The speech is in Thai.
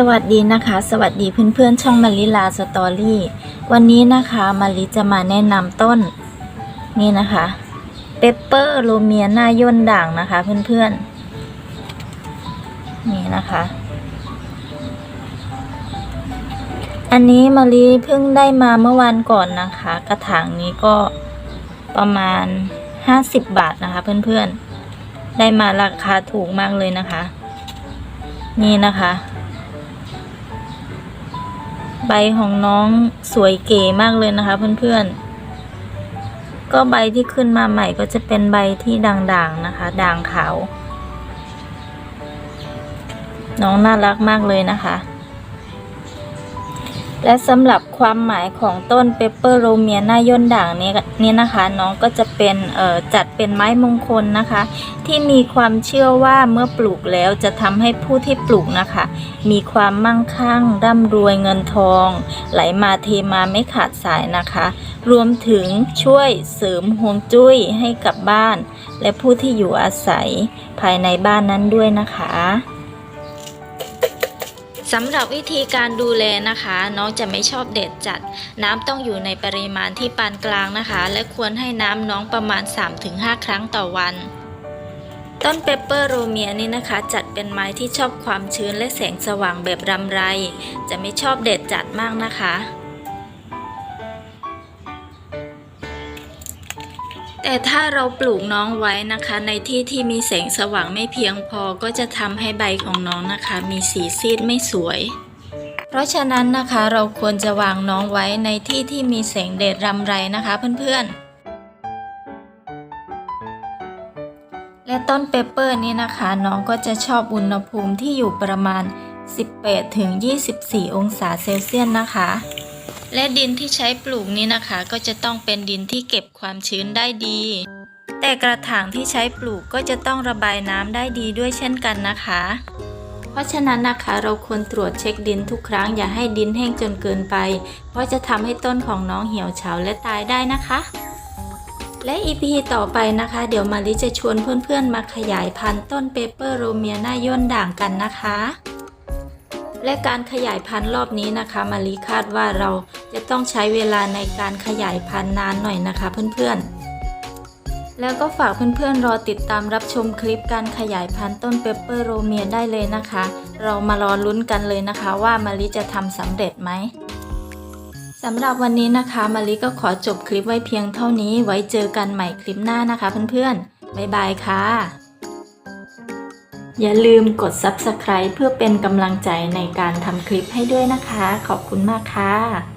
สวัสดีนะคะ สวัสดีเพื่อนๆช่องมาริลาสตอรี่ วันนี้นะคะมาริจะมาแนะนำต้น นี่นะคะเปปเปอร์โรเมียหน้าย่นด่างนะคะเพื่อนๆ นี่นะคะ อันนี้มาริเพิ่งได้มาเมื่อวานก่อนนะคะ กระถางนี้ก็ประมาณ 50 บาทนะคะเพื่อนๆ ได้มาราคาถูกมากเลยนะคะ นี่นะคะ ใบของน้องสวยเก๋มากเลยนะคะเพื่อนๆ ก็ใบที่ขึ้นมาใหม่ก็จะเป็นใบที่ด่างๆนะคะ ด่างขาว น้องน่ารักมากเลยนะคะ และสำหรับความหมายของต้นเปปเปอร์โรเมียหน้าย่นด่างนี้นี่นะคะ น้องก็จะเป็นจัดเป็นไม้มงคลนะคะ ที่มีความเชื่อว่าเมื่อปลูกแล้วจะทำให้ผู้ที่ปลูกนะคะ มีความมั่งคั่งร่ำรวยเงินทอง ไหลมาเทมาไม่ขาดสายนะคะ รวมถึงช่วยเสริมฮวงจุ้ยให้กับบ้าน และผู้ที่อยู่อาศัยภายในบ้านนั้นด้วยนะคะ สำหรับวิธีการดูแลนะคะ น้องจะไม่ชอบเด็ดจัด น้ำต้องอยู่ในปริมาณที่ปานกลางนะคะ และควรให้น้ำน้องประมาณ 3-5 ครั้งต่อวัน ต้นเปปเปอร์โรเมียนี่นะคะ จัดเป็นไม้ที่ชอบความชื้นและแสงสว่างแบบรำไร จะไม่ชอบเด็ดจัดมากนะคะ แต่ถ้าเราปลูกน้องไว้นะคะ ในที่ที่มีแสงสว่างไม่เพียงพอก็จะทำให้ใบของน้องนะคะ มีสีซีดไม่สวย เพราะฉะนั้นนะคะเราควรจะวางน้องไว้ในที่ที่มีแสงแดดรำไรนะคะเพื่อนๆและต้นเปเปอร์นี้นะคะ น้องก็จะชอบอุณหภูมิที่อยู่ประมาณ 18ถึง24 องศาเซลเซียสนะคะ และดินที่ใช้ปลูกนี้นะคะ ก็จะต้องเป็นดินที่เก็บความชื้นได้ดี แต่กระถางที่ใช้ปลูกก็จะต้องระบายน้ำได้ดีด้วยเช่นกันนะคะ เพราะฉะนั้นนะคะเราควรตรวจเช็คดินทุกครั้งอย่าให้ดินแห้งจนเกินไป เพราะจะทำให้ต้นของน้องเหี่ยวเฉาและตายได้นะคะและ EP ต่อไปนะคะ เดี๋ยวมาริจะชวนเพื่อนๆ มาขยายพันธุ์ต้นเปเปอร์โรเมียหน้าย่นด่างกันนะคะ และการขยายพันธุ์รอบนี้นะคะมารีคาดว่าเรา จะต้องใช้เวลาในการขยายพันธุ์นานหน่อยนะคะเพื่อนๆ แล้วก็ฝากเพื่อนๆรอติดตามรับชมคลิปการขยายพันธุ์ต้นเปปเปอร์โรเมียได้เลยนะคะ เรามารอลุ้นกันเลยนะคะว่ามารีจะทำสำเร็จไหมสำหรับวันนี้นะคะมารีก็ขอจบคลิปไว้เพียงเท่านี้ ไว้เจอกันใหม่คลิปหน้านะคะเพื่อนๆบ๊ายบายค่ะ อย่าลืมกด Subscribe เพื่อเป็นกำลังใจในการทำคลิปให้ด้วยนะคะ ขอบคุณมากค่ะ